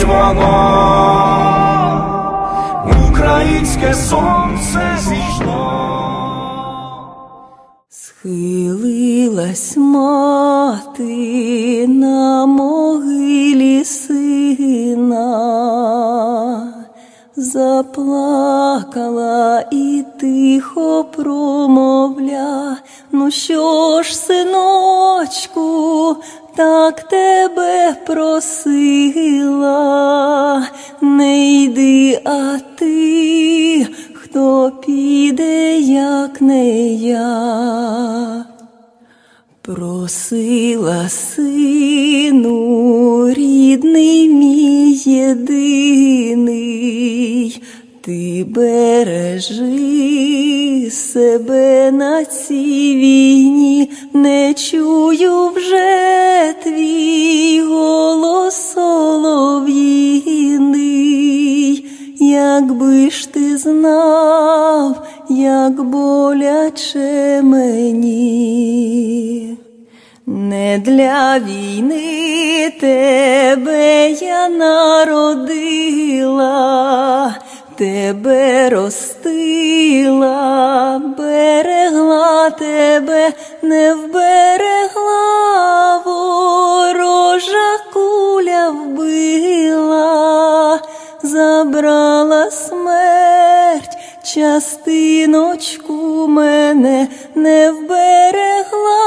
світить воно, українське сонце зійшло. Схилилась мати на могилі сина, заплакала і тихо промовля. Ну що ж, синочку, так тебе просила, не йди, а ти, хто піде, як не я. Просила сину, рідний мій єдиний, ти бережи себе на цій війні, не чую вже твій голос солов'їний, якби ж ти знав, як боляче мені. Не для війни тебе я народила, тебе ростила, берегла тебе, не вберегла, ворожа куля вбила, забрала смерть, частиночку мене не вберегла,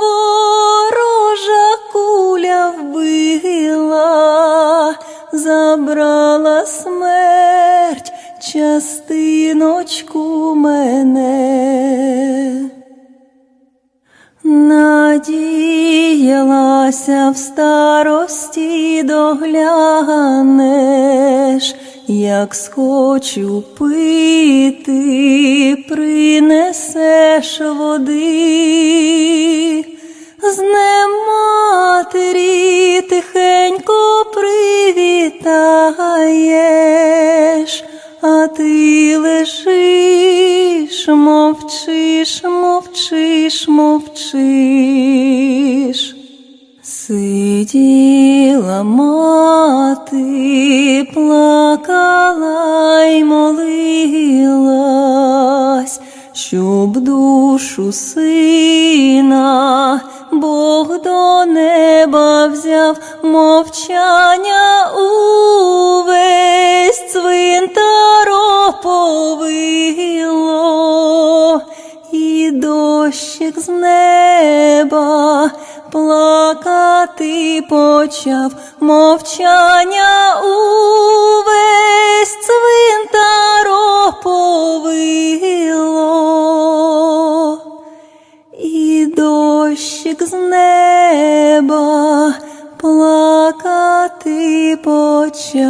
ворожа куля вбила, забрала частиночку мене. Надіялася в старості доглянеш, як схочу пити, принесеш води. З днем матері тихенько привітаєш, а ти лежиш, мовчиш, мовчиш, мовчиш. Сиділа мати, плакала й молилась, щоб душу сина Бог до неба взяв мовчання увесь цвинтар оповило, і дощик з неба плакати почав мовчання увесь цвинтар оповило, і дощик з неба плакати почав.